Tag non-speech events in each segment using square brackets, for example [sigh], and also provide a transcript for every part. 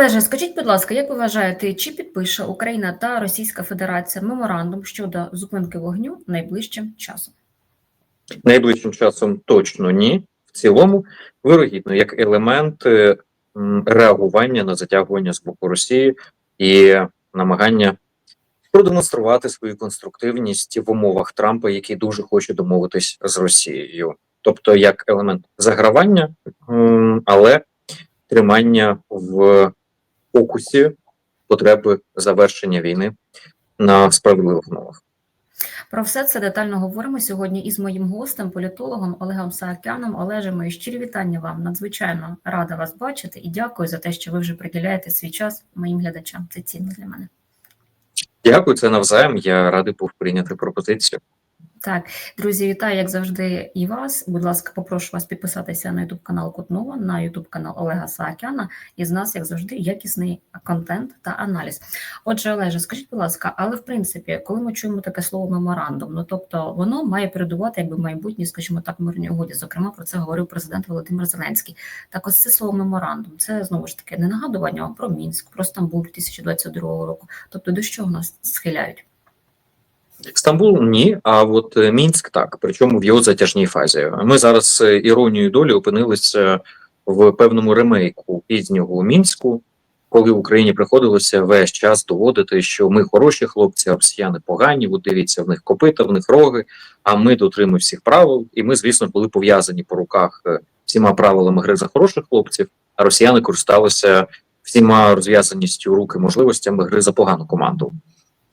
Олеже, скажіть, будь ласка, як ви вважаєте, чи підпише Україна та Російська Федерація меморандум щодо зупинки вогню найближчим часом? Найближчим часом точно ні. В цілому, вирогідно, як елемент е, реагування на затягування з боку Росії і намагання продемонструвати свою конструктивність в умовах Трампа, який дуже хоче домовитись з Росією, тобто як елемент загравання, але тримання в фокусі потреби завершення війни на справедливих умовах. Про все це детально говоримо сьогодні із моїм гостем, політологом Олегом Саакяном. Олеже, мої щирі вітання вам. Надзвичайно рада вас бачити і дякую за те, що ви вже приділяєте свій час моїм глядачам. Це цінно для мене. Дякую, це навзаєм. Я радий був прийняти пропозицію. Так, друзі, вітаю, як завжди, і вас. Будь ласка, попрошу вас підписатися на YouTube канал Кутнова, на YouTube канал Олега Саакяна. І з нас, як завжди, якісний контент та аналіз. Отже, Олеже, скажіть, будь ласка, але в принципі, коли ми чуємо таке слово меморандум, ну тобто воно має передувати якби майбутнє, скажімо так, мирній угоді. Зокрема, про це говорив президент Володимир Зеленський. Так, ось це слово меморандум. Це знову ж таки не нагадування про Мінськ, про Стамбул 2022 року. Тобто, до чого нас схиляють? Стамбул ні, а от е, Мінськ так, причому в його затяжній фазі. Ми зараз е, іронією долі опинилися в певному ремейку пізнього мінську, коли Україні приходилося весь час доводити, що ми хороші хлопці, а росіяни погані. От дивіться, в них копита, в них роги. А ми дотримуємо всіх правил. І ми, звісно, були пов'язані по руках е, всіма правилами гри за хороших хлопців. А росіяни користалися всіма розв'язаністю руки можливостями гри за погану команду.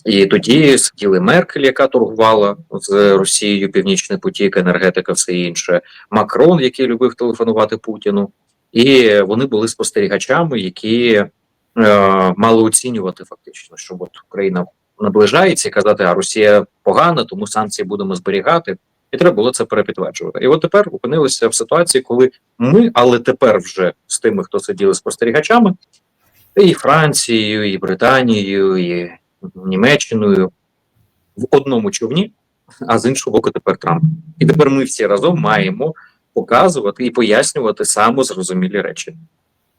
І тоді сиділи Меркель, яка торгувала з Росією Північний потік, енергетика, все інше. Макрон, який любив телефонувати Путіну, і вони були спостерігачами, які е, мали оцінювати фактично, що от Україна наближається і казати, а Росія погана, тому санкції будемо зберігати. І треба було це перепідтверджувати. І от тепер опинилися в ситуації, коли ми, але тепер вже з тими, хто сиділи спостерігачами, і Францією, і Британією, і Німеччиною в одному човні, а з іншого боку, тепер Трамп. І тепер ми всі разом маємо показувати і пояснювати самозрозумілі речі.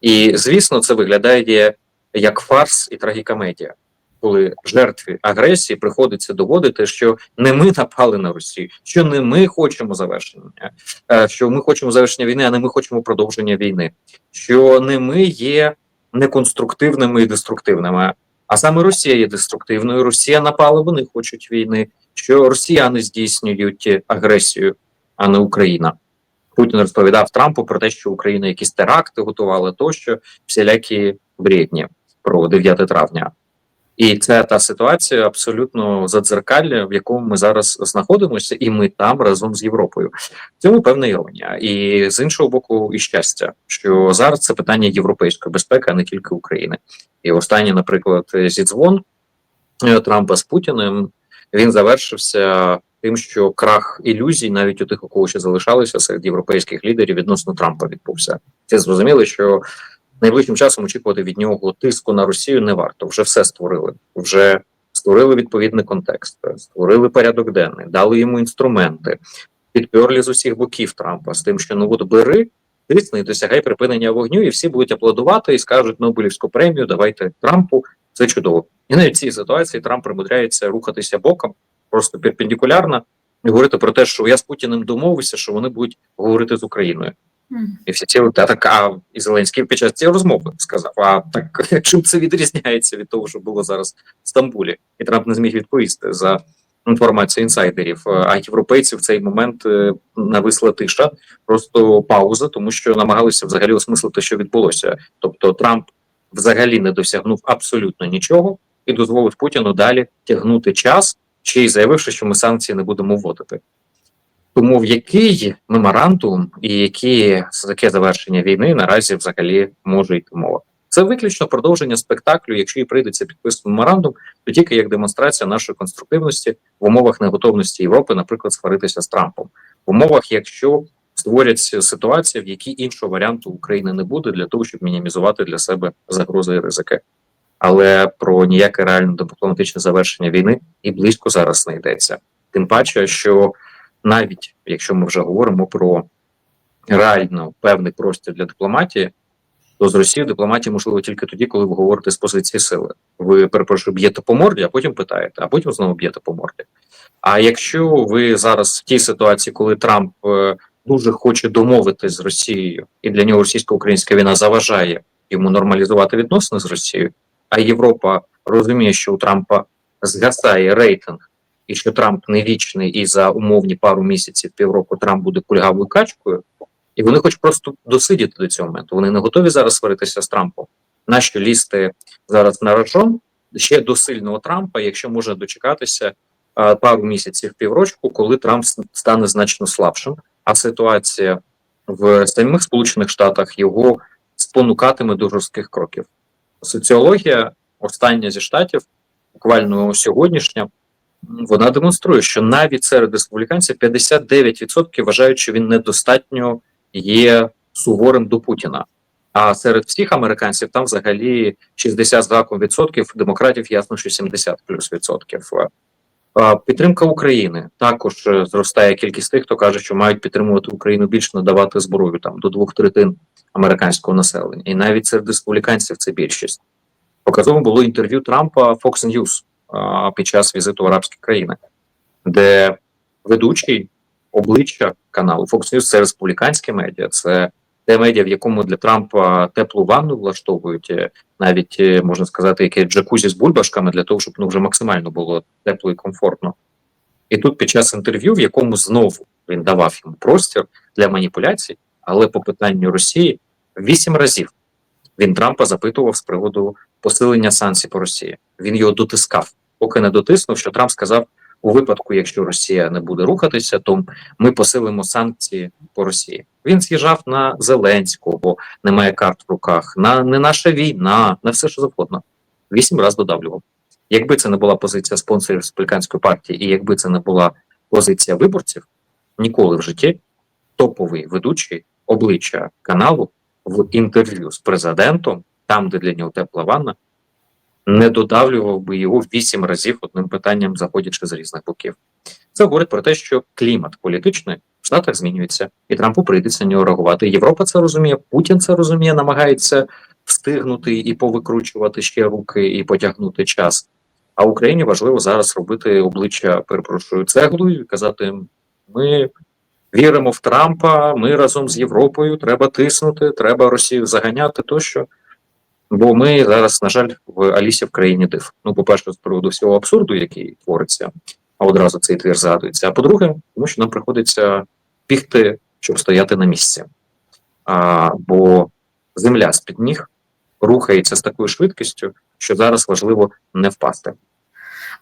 І звісно, це виглядає як фарс і трагікомедія, коли жертві агресії приходиться доводити, що не ми напали на Росію, що не ми хочемо завершення, е, що ми хочемо завершення війни, а не ми хочемо продовження війни, що не ми є неконструктивними і деструктивними. А саме Росія є деструктивною. Росія напала, вони хочуть війни. Що росіяни здійснюють агресію, а не Україна. Путін розповідав Трампу про те, що Україна якісь теракти готувала, тощо всілякі бредні про 9 травня. І це та ситуація абсолютно задзеркалля, в якому ми зараз знаходимося, і ми там разом з Європою. В цьому певна іронія, і з іншого боку, і щастя, що зараз це питання європейської безпеки, а не тільки України. І останній, наприклад, зідзвон е, Трампа з Путіним він завершився тим, що крах ілюзій, навіть у тих, у кого ще залишалися серед європейських лідерів, відносно Трампа відбувся. Це зрозуміло, що найближчим часом очікувати від нього тиску на Росію не варто. Вже все створили. Вже створили відповідний контекст, створили порядок денний, дали йому інструменти, підперли з усіх боків Трампа з тим, що ну от бери. Тисни, досягай припинення вогню, і всі будуть аплодувати і скажуть Нобелівську премію, давайте Трампу. Це чудово. І навіть в цій ситуації Трамп примудряється рухатися боком, просто перпендикулярно, і говорити про те, що я з Путіним домовився, що вони будуть говорити з Україною. І всі ці та так, а і Зеленський під час цієї розмови сказав: А так [laughs] чим це відрізняється від того, що було зараз в Стамбулі, і Трамп не зміг відповісти за інформацію інсайдерів. А європейці в цей момент нависла тиша, просто пауза, тому що намагалися взагалі осмислити, що відбулося. Тобто Трамп взагалі не досягнув абсолютно нічого і дозволив Путіну далі тягнути час, ще й заявивши, що ми санкції не будемо вводити. Тому в який меморандум і які таке завершення війни наразі взагалі може йти мова. Це виключно продовження спектаклю. Якщо і прийдеться підписати меморандум, то тільки як демонстрація нашої конструктивності в умовах неготовності Європи, наприклад, сваритися з Трампом, в умовах, якщо створяться ситуація, в якій іншого варіанту України не буде для того, щоб мінімізувати для себе загрози і ризики. Але про ніяке реальне дипломатичне завершення війни і близько зараз не йдеться. Тим паче, що навіть якщо ми вже говоримо про реально певний простір для дипломатії, то з Росією дипломатія можливо тільки тоді, коли ви говорите з позиції сили. Ви перепрошую, б'єте по морді, а потім питаєте, а потім знову б'єте по морді. А якщо ви зараз в тій ситуації, коли Трамп е, дуже хоче домовитись з Росією, і для нього російсько-українська війна заважає йому нормалізувати відносини з Росією, а Європа розуміє, що у Трампа згасає рейтинг, і що Трамп не вічний, і за умовні пару місяців, півроку Трамп буде кульгавою качкою, і вони хочуть просто досидіти до цього моменту. Вони не готові зараз сваритися з Трампом. Нащо лізти зараз на рожон ще до сильного Трампа, якщо може дочекатися а, пару місяців піврочку, коли Трамп стане значно слабшим, а ситуація в самих Сполучених Штатах його спонукатиме до жорстких кроків. Соціологія, остання зі штатів, буквально сьогоднішня, вона демонструє, що навіть серед республіканців 59% вважають, що він недостатньо є суворим до Путіна. А серед всіх американців там взагалі 60 з гаком відсотків, демократів ясно, що 70 плюс відсотків. Підтримка України також е, зростає кількість тих, хто каже, що мають підтримувати Україну більше надавати зброю там до двох третин американського населення, і навіть серед республіканців це більшість. Показово було інтерв'ю Трампа Fox News під час візиту в арабські країни, де ведучий обличчя каналу Fox News – це республіканське медіа, це те медіа, в якому для Трампа теплу ванну влаштовують, е, навіть е, можна сказати, яке джакузі з бульбашками для того, щоб ну вже максимально було тепло і комфортно. І тут під час інтерв'ю, в якому знову він давав йому простір для маніпуляцій, але по питанню Росії вісім разів він Трампа запитував з приводу посилення санкцій по Росії. Він його дотискав, поки не дотиснув, що Трамп сказав: у випадку, якщо Росія не буде рухатися, то ми посилимо санкції по Росії. Він з'їжджав на Зеленського, немає карт в руках, на не наша війна, на все що завгодно. Вісім разів додавлював. Якби це не була позиція спонсорів республіканської партії, і якби це не була позиція виборців, ніколи в житті топовий ведучий обличчя каналу в інтерв'ю з президентом, там, де для нього тепла ванна, не додавлював би його вісім разів одним питанням, заходячи з різних боків. Це говорить про те, що клімат політичний в Штатах змінюється, і Трампу прийдеться на нього реагувати. Європа це розуміє, Путін це розуміє, намагається встигнути і повикручувати ще руки і потягнути час. А Україні важливо зараз робити обличчя, перепрошую, цеглою і казати: ми віримо в Трампа, ми разом з Європою, треба тиснути, треба Росію заганяти тощо. Бо ми зараз, на жаль, в Алісі в країні див. Ну, по-перше, з приводу всього абсурду, який твориться, а одразу цей твір згадується. А по-друге, тому що нам приходиться бігти, щоб стояти на місці. А, бо земля з-під ніг рухається з такою швидкістю, що зараз важливо не впасти.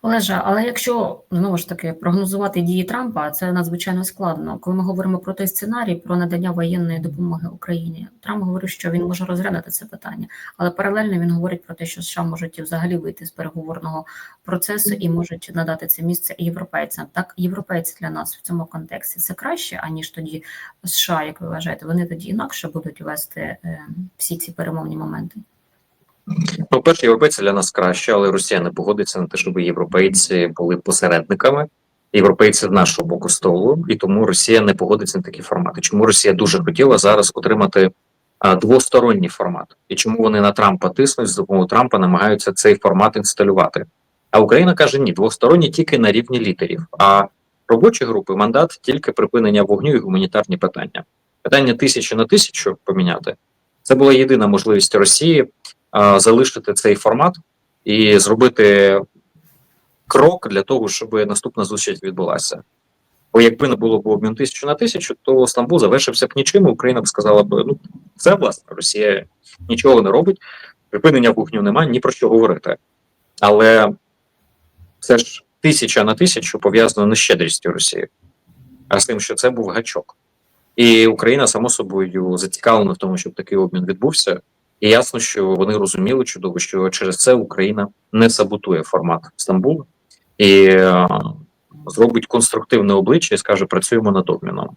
Олежа, але якщо знову ж таки прогнозувати дії Трампа, це надзвичайно складно. Коли ми говоримо про той сценарій про надання воєнної допомоги Україні, Трамп говорив, що він може розглянути це питання, але паралельно він говорить про те, що США можуть взагалі вийти з переговорного процесу і можуть надати це місце європейцям. Так, європейці для нас в цьому контексті це краще, аніж тоді США, як ви вважаєте, вони тоді інакше будуть вести е, всі ці перемовні моменти. Ну, перше, європейці для нас краще, але Росія не погодиться на те, щоб європейці були посередниками. Європейці з нашого боку столу, і тому Росія не погодиться на такі формати. Чому Росія дуже хотіла зараз отримати а, двосторонній формат, і чому вони на Трампа тиснуть з допомогою Трампа, намагаються цей формат інсталювати? А Україна каже: ні, двосторонні тільки на рівні лідерів. А робочі групи мандат тільки припинення вогню і гуманітарні питання. Питання тисячу на тисячу поміняти. Це була єдина можливість Росії залишити цей формат і зробити крок для того, щоб наступна зустріч відбулася. Бо якби не було б обмін тисячу на тисячу, то Стамбул завершився б нічим. Україна б сказала б: ну це власне Росія нічого не робить, припинення вогню немає, ні про що говорити. Але це ж тисяча на тисячу пов'язано не з щедрістю Росії, а з тим, що це був гачок. І Україна, само собою, зацікавлена в тому, щоб такий обмін відбувся. І ясно, що вони розуміли чудово, що через це Україна не саботує формат Стамбулу і е, зробить конструктивне обличчя і скаже: працюємо над обміном.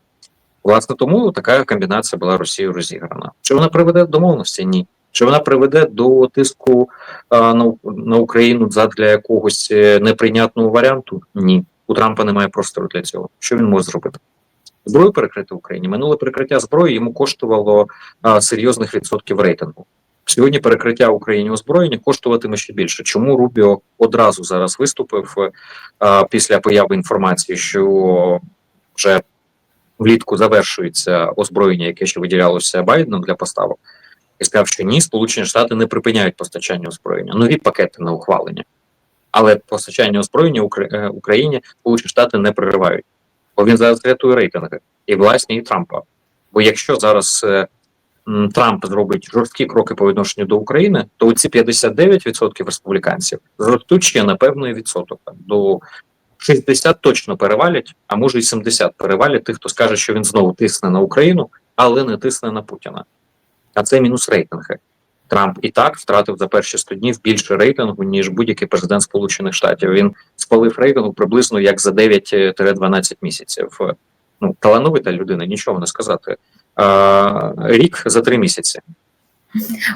Власне, тому така комбінація була Росією розіграна. Чи вона приведе до домовленості? Ні. Чи вона приведе до тиску а, на, на Україну задля якогось е, неприйнятного варіанту? Ні. У Трампа немає простору для цього. Що він може зробити? Зброю перекрити Україні. Минуле перекриття зброї йому коштувало а, серйозних відсотків рейтингу. Сьогодні перекриття Україні озброєння коштуватиме ще більше. Чому Рубіо одразу зараз виступив а, після появи інформації, що вже влітку завершується озброєння, яке ще виділялося Байденом для поставок, і сказав, що ні, Сполучені Штати не припиняють постачання озброєння. Нові пакети на ухвалення. Але постачання озброєння е, Україні Сполучені Штати не переривають. Бо він зараз рятує рейтинги і власні, і Трампа. Бо якщо зараз е, Трамп зробить жорсткі кроки по відношенню до України, то ці 59% республіканців зростуть ще на певний відсоток до 60 точно перевалять, а може й 70 перевалять тих, хто скаже, що він знову тисне на Україну, але не тисне на Путіна. А це мінус рейтинги. Трамп і так втратив за перші 100 днів більше рейтингу, ніж будь-який президент Сполучених Штатів. Він спалив рейтингу приблизно як за 9-12 місяців. Ну, талановита людина, нічого не сказати. А, рік за три місяці.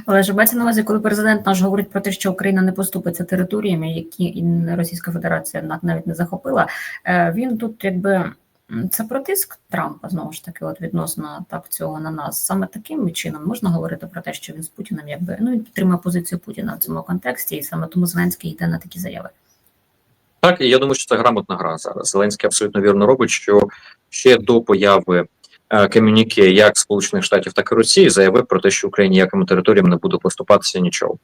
Але ж мається на увазі, коли президент наш говорить про те, що Україна не поступиться територіями, які Російська Федерація навіть не захопила, е, він тут якби це протиск Трампа знову ж таки, от відносно так цього на нас. Саме таким чином можна говорити про те, що він з Путіним якби ну він підтримує позицію Путіна в цьому контексті, і саме тому Зеленський йде на такі заяви. Так, і я думаю, що це грамотна гра зараз. Зеленський абсолютно вірно робить, що ще до появи е, комюніке як Сполучених Штатів, так і Росії заявив про те, що Україні якими територіями не буде поступатися нічого.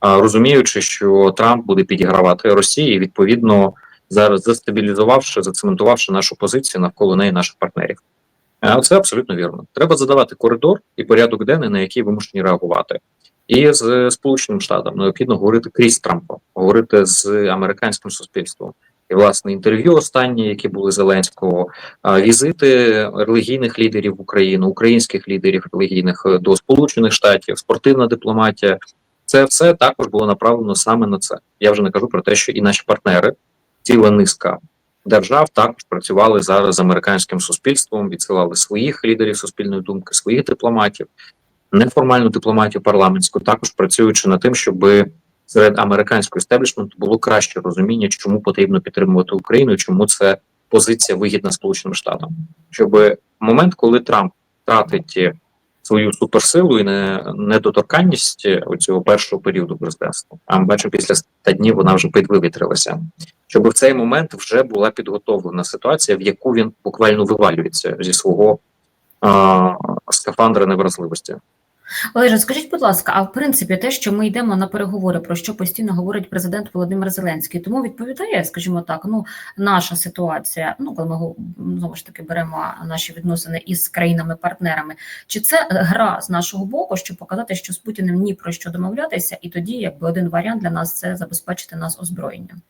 А розуміючи, що Трамп буде підігравати Росії, відповідно зараз застабілізувавши, зацементувавши нашу позицію навколо неї наших партнерів. Це абсолютно вірно. Треба задавати коридор і порядок денний, на який вимушені реагувати. І з Сполученим Штатом необхідно говорити крізь Трампа, говорити з американським суспільством. І власне інтерв'ю останні, які були Зеленського, візити релігійних лідерів в Україну, українських лідерів релігійних е, до Сполучених Штатів, спортивна дипломатія. Це все також було направлено саме на це. Я вже не кажу про те, що і наші партнери, ціла низка держав, також працювали зараз з американським суспільством, відсилали своїх лідерів суспільної думки, своїх дипломатів неформальну дипломатію парламентську, також працюючи над тим, щоб серед американського істеблішменту було краще розуміння, чому потрібно підтримувати Україну, чому це позиція вигідна Сполученим Штатам, щоб момент, коли Трамп втратить е, свою суперсилу і не недоторканність цього першого періоду президентства, а ми бачимо, після 100 днів вона вже підвивітрилася. Щоб в цей момент вже була підготовлена ситуація, в яку він буквально вивалюється зі свого а, скафандра невразливості. Олеже, скажіть, будь ласка, а в принципі, те, що ми йдемо на переговори, про що постійно говорить президент Володимир Зеленський, тому відповідає, скажімо так, ну наша ситуація, ну коли ми знову ж таки беремо наші відносини із країнами-партнерами, чи це гра з нашого боку, щоб показати, що з Путіним ні про що домовлятися, і тоді, якби один варіант для нас це забезпечити нас озброєнням.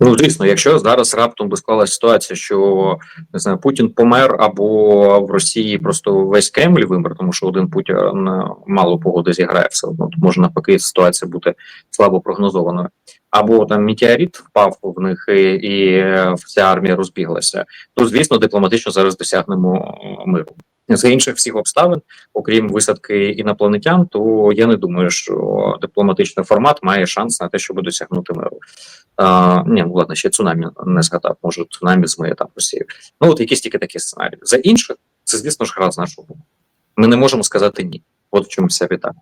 Ну, звісно, якщо зараз раптом би склалася ситуація, що не знаю, Путін помер або в Росії просто весь Кремль вимер, тому що один Путін е, мало погоди зіграє все одно, то може навпаки ситуація бути слабо прогнозованою. Або там метеорит впав в них і, і е, вся армія розбіглася. То звісно, дипломатично зараз досягнемо е, миру. За інших всіх обставин, окрім висадки інопланетян, то я не думаю, що дипломатичний формат має шанс на те, щоб досягнути миру. А, ні, ну ладно, ще цунамі не згадав, може цунамі змиє там Росію. Ну от якісь тільки такі сценарії. За інших, це, звісно ж, гра з нашого боку. Ми не можемо сказати ні. От в чому вся біда.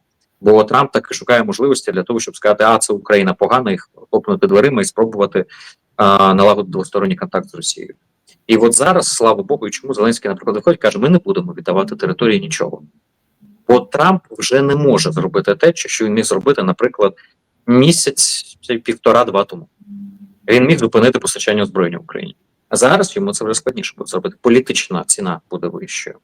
Бо Трамп таки шукає можливості для того, щоб сказати, а це Україна погана, їх хлопнути дверима і спробувати а, налагодити двосторонній контакт з Росією. І от зараз, слава Богу, і чому Зеленський, наприклад, виходить, каже, ми не будемо віддавати території нічого. Бо Трамп вже не може зробити те, що він міг зробити, наприклад, місяць півтора-два тому. Він міг зупинити постачання озброєння Україні. А зараз йому це вже складніше буде зробити. Політична ціна буде вищою.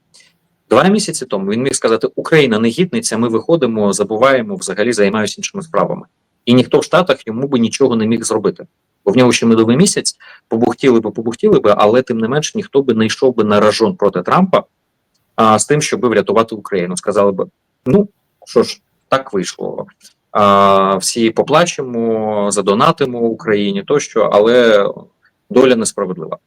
Два місяці тому він міг сказати: Україна негідниця, ми виходимо, забуваємо, взагалі займаюся іншими справами. І ніхто в Штатах йому би нічого не міг зробити. Бо в нього ще медовий місяць побухтіли би, побухтіли би, але тим не менш ніхто би не йшов би на ражон проти Трампа а, з тим, щоб врятувати Україну. Сказали би: ну що ж, так вийшло. А, всі поплачемо, задонатимо Україні тощо, але доля несправедлива.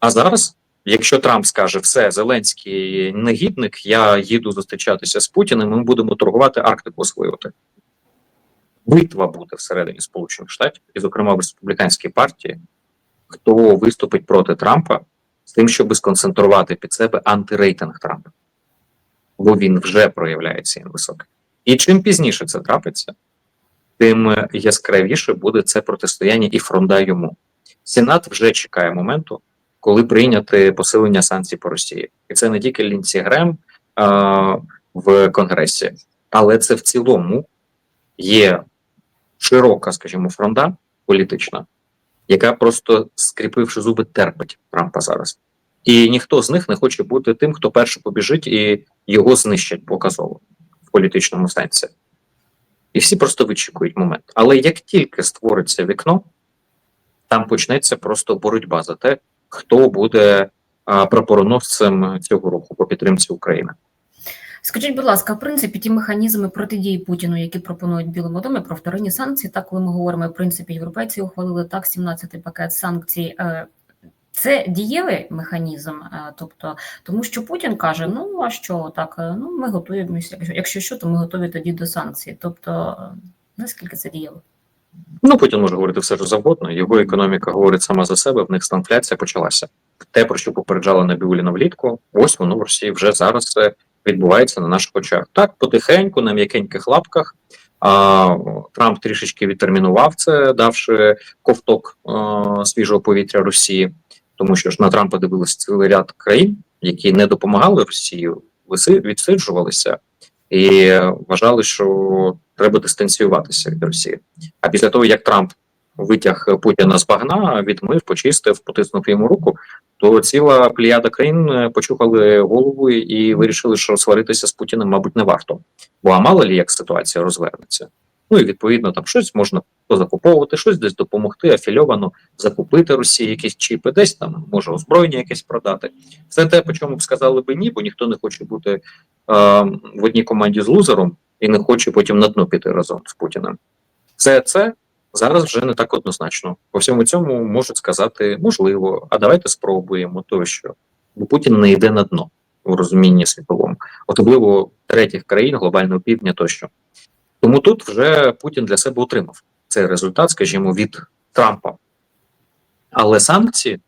А зараз, якщо Трамп скаже, все, Зеленський негідник, я їду зустрічатися з Путіним, ми будемо торгувати Арктику освоювати. Битва буде всередині Сполучених Штатів, і, зокрема, в республіканській партії, хто виступить проти Трампа з тим, щоб сконцентрувати під себе антирейтинг Трампа, бо він вже проявляється він високий. І чим пізніше це трапиться, тим яскравіше буде це протистояння і фронда йому. Сенат вже чекає моменту, коли прийняти посилення санкцій по Росії, і це не тільки Лінці Грем а, в Конгресі, але це в цілому є широка, скажімо, фронда політична, яка просто скріпивши зуби, терпить Трампа зараз. І ніхто з них не хоче бути тим, хто перший побіжить і його знищать показово в політичному сенсі. І всі просто вичікують момент. Але як тільки створиться вікно, там почнеться просто боротьба за те, хто буде прапороносцем цього руху по підтримці України. Скажіть, будь ласка, в принципі, ті механізми протидії Путіну, які пропонують Білому домі про вторинні санкції, так коли ми говоримо, в принципі, європейці ухвалили так 17-й пакет санкцій. е, Це дієвий механізм, е, тобто, тому що Путін каже: ну а що так, е, ну ми готуємося, якщо- що, то ми готові тоді до санкцій. Тобто, наскільки це дієво? Ну, Путін може говорити все що завгодно. Його економіка говорить сама за себе. В них стагфляція почалася. Те, про що попереджала Набіуліна влітку, ось воно в Росії вже зараз відбувається на наших очах. Так, потихеньку, на м'якеньких лапках. А, Трамп трішечки відтермінував це, давши ковток а, свіжого повітря Росії, тому що ж на Трампа дивилися цілий ряд країн, які не допомагали Росії, відсиджувалися і вважали, що треба дистанціюватися від Росії. А після того, як Трамп витяг Путіна з багна, відмив, почистив, потиснув йому руку, то ціла плеяда країн е, почухали голову і вирішили, що сваритися з Путіним, мабуть, не варто. Бо а мало лі як ситуація розвернеться. Ну і відповідно там щось можна позакуповувати, щось десь допомогти, афільовано закупити Росії якісь чіпи, десь там може озброєння якесь продати. Це те, по чому б сказали би ні, бо ніхто не хоче бути е, в одній команді з лузером і не хоче потім на дно піти разом з Путіним. Це це зараз вже не так однозначно. По всьому цьому можуть сказати можливо, а давайте спробуємо тощо. Бо Путін не йде на дно у розумінні світовому, особливо третіх країн глобального півдня тощо. Тому тут вже Путін для себе отримав цей результат, скажімо, від Трампа. Але санкції,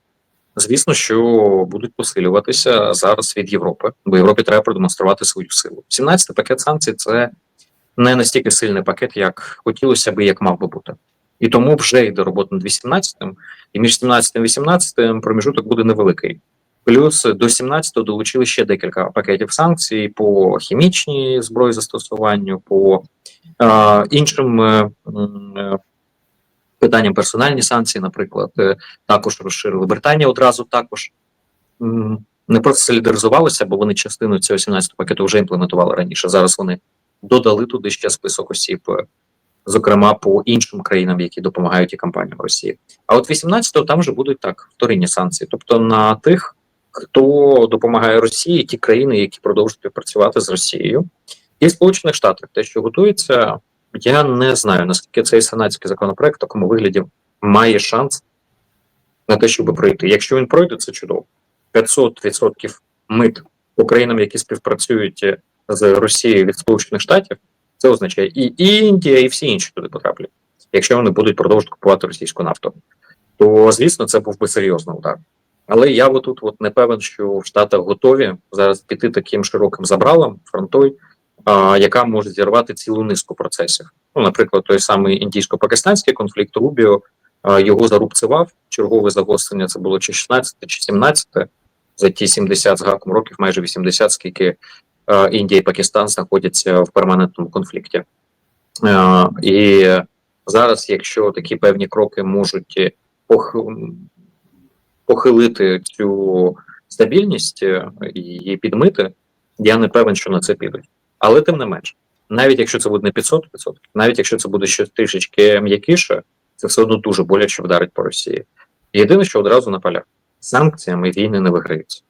звісно, що будуть посилюватися зараз від Європи, бо Європі треба продемонструвати свою силу. 17-й пакет санкцій це не настільки сильний пакет, як хотілося би, як мав би бути. І тому вже йде робота над 18-м, і між 17 і 18 проміжуток буде невеликий. Плюс до 17-го долучили ще декілька пакетів санкцій по хімічній зброї застосуванню, по е, іншим е, е, питанням персональні санкції, наприклад, е, також розширили. Британія одразу також м, не просто солідаризувалася, бо вони частину цього 17-го пакету вже імплементували раніше. Зараз вони додали туди ще список осіб, е, зокрема по іншим країнам, які допомагають і компаніям Росії. А от 18-го там вже будуть так вторинні санкції, тобто на тих, хто допомагає Росії, ті країни, які продовжують співпрацювати з Росією, і Сполучених Штатах, те, що готується, я не знаю наскільки цей сенатський законопроект в такому вигляді має шанс на те, щоб пройти. Якщо він пройде, це чудово. 500% мит по які співпрацюють е, з Росією від Сполучених Штатів, це означає і Індія, і всі інші туди потраплять, якщо вони будуть продовжувати купувати російську нафту. То звісно, це був би серйозний удар. Але я отут от не певен, що в Штатах готові зараз піти таким широким забралом фронтою, а, яка може зірвати цілу низку процесів. Ну, наприклад, той самий індійсько-пакистанський конфлікт Рубіо а, його зарубцевав. Чергове загострення це було чи 16, чи 17 за ті 70 з гаком років, майже 80, скільки Індія і Пакистан знаходяться в перманентному конфлікті. І зараз, якщо такі певні кроки можуть похилити цю стабільність е, і підмити, я не певен, що на це підуть. Але тим не менш, навіть якщо це буде не 500%, навіть якщо це буде щось трішечки м'якіше, це все одно дуже боляче вдарить по Росії. Єдине, що одразу на полях санкціями війни не виграються.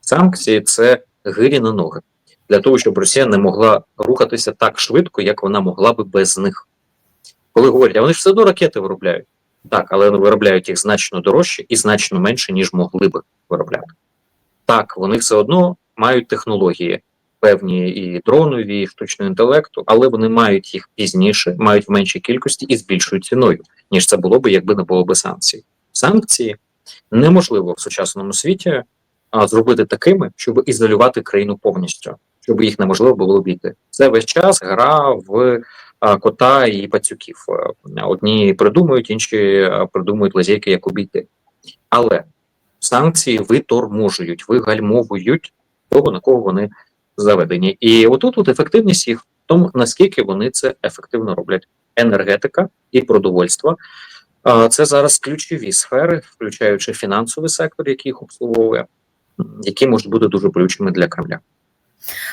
Санкції це гирі на ноги для того, щоб Росія не могла рухатися так швидко, як вона могла би без них. Коли говорять, а вони ж все одно ракети виробляють. Так, але виробляють їх значно дорожче і значно менше, ніж могли би виробляти. Так, вони все одно мають технології, певні і дронові, і штучного інтелекту, але вони мають їх пізніше, мають в меншій кількості і з більшою ціною, ніж це було би, якби не було би санкцій. Санкції неможливо в сучасному світі а, зробити такими, щоб ізолювати країну повністю, щоб їх неможливо було обійти. Це весь час гра в кота і пацюків. Е, Одні придумують, інші придумують лазейки, як обійти. Але санкції виторможують, вигальмовують того, на кого вони заведені. І отут от ефективність їх в тому, наскільки вони це ефективно роблять. Енергетика і продовольство. Це зараз ключові сфери, включаючи фінансовий сектор, який їх обслуговує, які можуть бути дуже болючими для Кремля.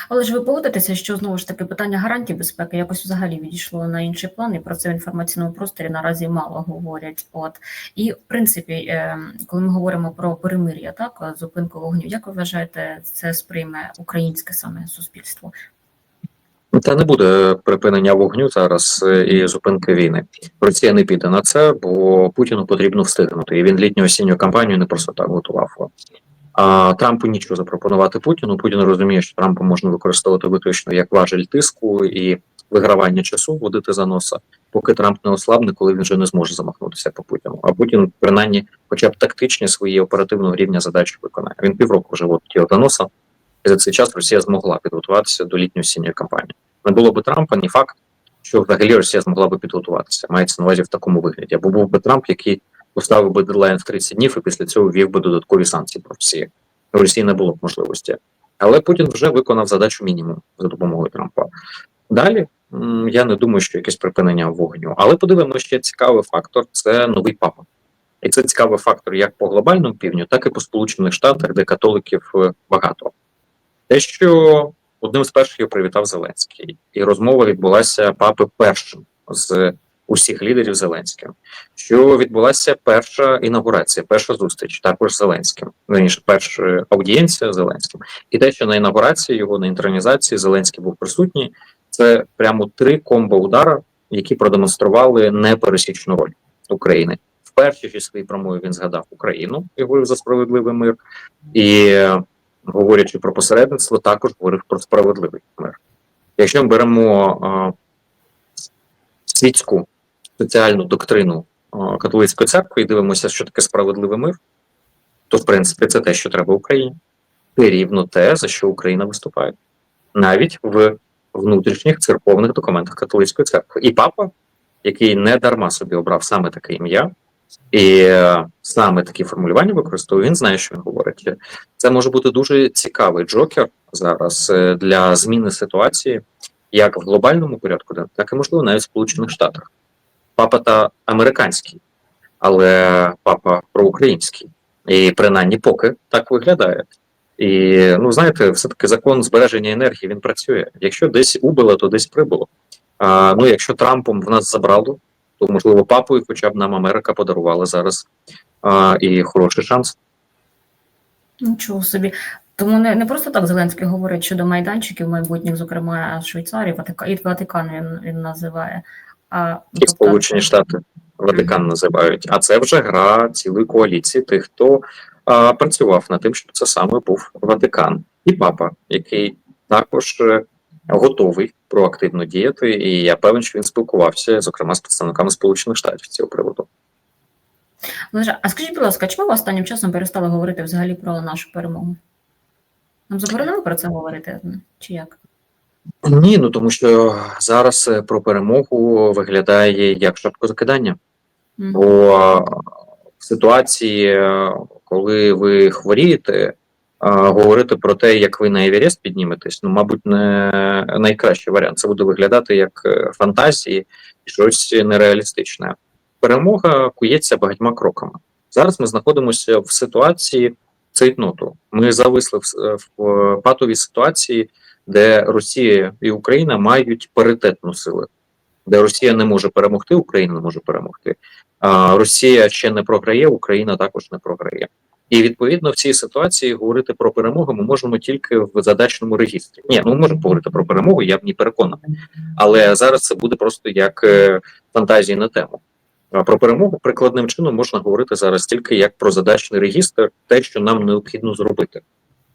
Але ж ви погодитеся, що знову ж таки питання гарантій безпеки якось взагалі відійшло на інший план, і про це в інформаційному просторі наразі мало говорять. От і в принципі, е, коли ми говоримо про перемир'я, так зупинку вогню, як ви вважаєте, це сприйме українське саме суспільство? Та не буде припинення вогню зараз е, і зупинки війни. Росія не піде на це, бо Путіну потрібно встигнути. І він літню осінню кампанію не просто так готував. Трампу нічого запропонувати Путіну. Путін розуміє, що Трампа можна використовувати виключно як важель тиску і вигравання часу, водити за носа, поки Трамп не ослабне, коли він вже не зможе замахнутися по Путіну. А Путін, принаймні, хоча б тактичні свої оперативного рівня задачі виконає. Він півроку вже водить за носа, і за цей час Росія змогла підготуватися до літньої осінньої кампанії. Не було би Трампа, ні факт, що взагалі Росія змогла би підготуватися. Мається на увазі в такому вигляді. Або був би Трамп, який поставив би дедлайн в 30 днів і після цього ввів би додаткові санкції про Росії. У Росії не було б можливості. Але Путін вже виконав задачу мінімум за допомогою Трампа. Далі я не думаю, що якесь припинення вогню. Але подивимося, ще цікавий фактор це новий папа. І це цікавий фактор як по глобальному півдню, так і по Сполучених Штатах, де католиків е, багато. Те, що одним з перших привітав Зеленський, і розмова відбулася папи першим з усіх лідерів Зеленським. Що відбулася перша інаугурація, перша зустріч, також з Зеленським. Верніше, перша аудієнція Зеленським. І те, що на інаугурації його на інтронізації Зеленський був присутній, це прямо три комбо удара, які продемонстрували непересічну роль України. В першій ж своїй промові він згадав Україну і говорив за справедливий мир. І е, говорячи про посередництво, також говорив про справедливий мир. Якщо ми беремо е, світську соціальну доктрину католицької церкви і дивимося, що таке справедливий мир, то в принципі це те, що треба Україні. І рівно те, за що Україна виступає, навіть в внутрішніх церковних документах католицької церкви. І папа, який не дарма собі обрав саме таке ім'я, і е, саме такі формулювання використовує, він знає, що він говорить. Це може бути дуже цікавий джокер зараз е, для зміни ситуації, як в глобальному порядку, так і можливо навіть в Сполучених Штатах. Папа та американський, але папа проукраїнський. І принаймні поки так виглядає. І ну знаєте, все таки закон збереження енергії він працює. Якщо десь убило, то десь прибуло. А, Ну якщо Трампом в нас забрало, то можливо папою, хоча б нам Америка подарувала зараз а, і хороший шанс. Нічого собі. Тому не, не просто так Зеленський говорить щодо майданчиків майбутніх, зокрема Швейцарії, Ватика, і Ватикан він, він називає. А, І Сполучені Штати Ватикан називають. А це вже гра цілої коаліції тих, хто а, працював над тим, щоб це саме був Ватикан і папа, який також е, готовий проактивно діяти. І я певен, що він спілкувався, зокрема з представниками Сполучених Штатів з цього приводу. А скажіть, будь ласка, чому ви останнім часом перестали говорити взагалі про нашу перемогу? Нам заборонили про це говорити? Чи як? Ні, ну тому що зараз е, про перемогу виглядає як шапко закидання. Мгм. Бо в ситуації, е, коли ви хворієте, говорити про те, як ви на Еверест підніметесь, ну, мабуть, не найкращий варіант. Це буде виглядати як е, фантазії і щось нереалістичне. Перемога кується багатьма кроками. Зараз ми знаходимося в ситуації цейтноту. Ми зависли в, в патовій ситуації, де Росія і Україна мають паритетну силу, де Росія не може перемогти, Україна не може перемогти. А, Росія ще не програє, Україна також не програє. І відповідно в цій ситуації говорити про перемогу ми можемо тільки в задачному регістрі. Ні, ну ми можемо говорити про перемогу, я в ній переконаний. Але зараз це буде просто як е, фантазії на тему. Про перемогу прикладним чином можна говорити зараз тільки як про задачний регістр, те, що нам необхідно зробити.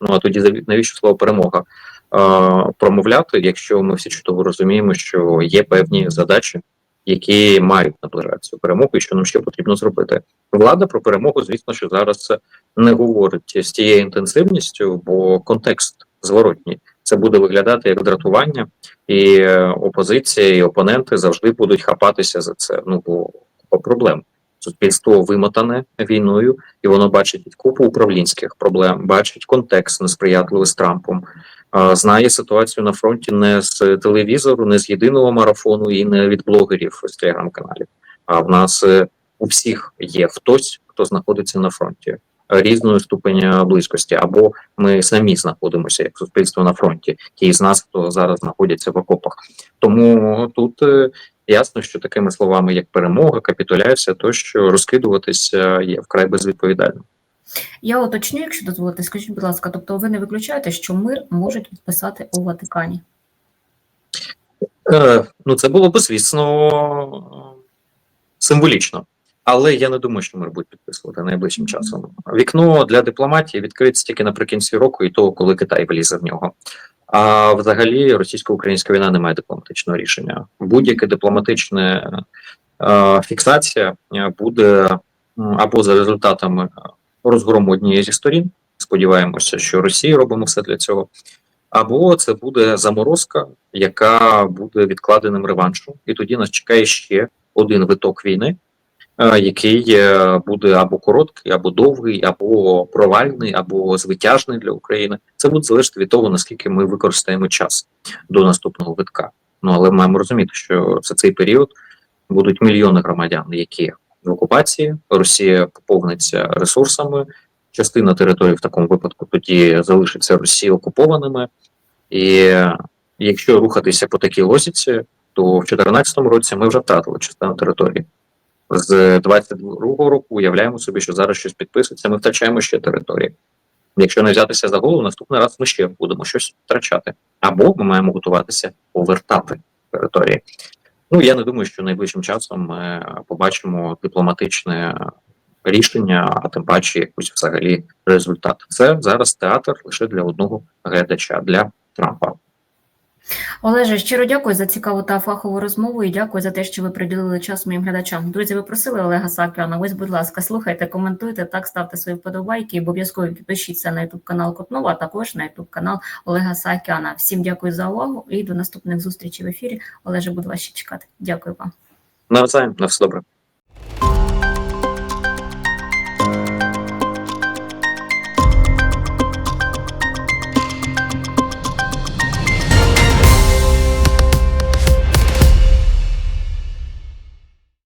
Ну а тоді навіщо слово перемога промовляти, якщо ми всі чудово розуміємо, що є певні задачі, які мають наближати цю перемогу, і що нам ще потрібно зробити. Влада про перемогу, звісно, що зараз не говорить з тією інтенсивністю, бо контекст зворотній. Це буде виглядати як дратування, і е, опозиція, і опоненти завжди будуть хапатися за це. Ну бо проблем. Суспільство вимотане війною, і воно бачить купу управлінських проблем, бачить контекст несприятливий з Трампом, знає ситуацію на фронті не з телевізору, не з єдиного марафону і не від блогерів з телеграм-каналів. А в нас е, у всіх є хтось, хто знаходиться на фронті е, різної ступеня близькості, або ми самі знаходимося як суспільство на фронті, ті з нас, хто зараз знаходяться в окопах. Тому тут е, ясно, що такими словами, як перемога, капітуляція, тощо розкидуватися є вкрай безвідповідально. Я уточню, якщо дозволите, скажіть, будь ласка, тобто ви не виключаєте, що мир можуть підписати у Ватикані? Е, ну, це було б, звісно, символічно. Але я не думаю, що мир будуть підписувати найближчим часом. Вікно для дипломатії відкриється тільки наприкінці року, і того, коли Китай влізе в нього. А взагалі російсько-українська війна не має дипломатичного рішення. Будь-яка дипломатична е, фіксація е, буде або за результатами розгрому однієї зі сторін. Сподіваємося, що Росія робимо все для цього. Або це буде заморозка, яка буде відкладеним реваншем, і тоді нас чекає ще один виток війни, е, який е, буде або короткий, або довгий, або провальний, або звитяжний для України. Це буде залежати від того, наскільки ми використаємо час до наступного витка. Ну але маємо розуміти, що за цей період будуть мільйони громадян, які окупації. Росія поповниться ресурсами. Частина території в такому випадку тоді залишиться Росії окупованими. І якщо рухатися по такій лозіці, то в 2014 році ми вже втратили частину території. З 22-го року уявляємо собі, що зараз щось підписується, ми втрачаємо ще території. Якщо не взятися за голову, наступний раз ми ще будемо щось втрачати. Або ми маємо готуватися повертати території. Ну я не думаю, що найближчим часом ми побачимо дипломатичне рішення, а тим паче якийсь взагалі результат. Це зараз театр лише для одного глядача для Трампа. Олеже, щиро дякую за цікаву та фахову розмову і дякую за те, що ви приділили час моїм глядачам. Друзі, ви просили Олега Сакіана. Ось, будь ласка, слухайте, коментуйте, так ставте свої вподобайки. і Обов'язково підпишіться на YouTube канал Котнова, а також на YouTube канал Олега Сакіана. Всім дякую за увагу і до наступних зустрічей в ефірі. Олеже, буду вас ще чекати. Дякую вам. Навзаєм, на все добре.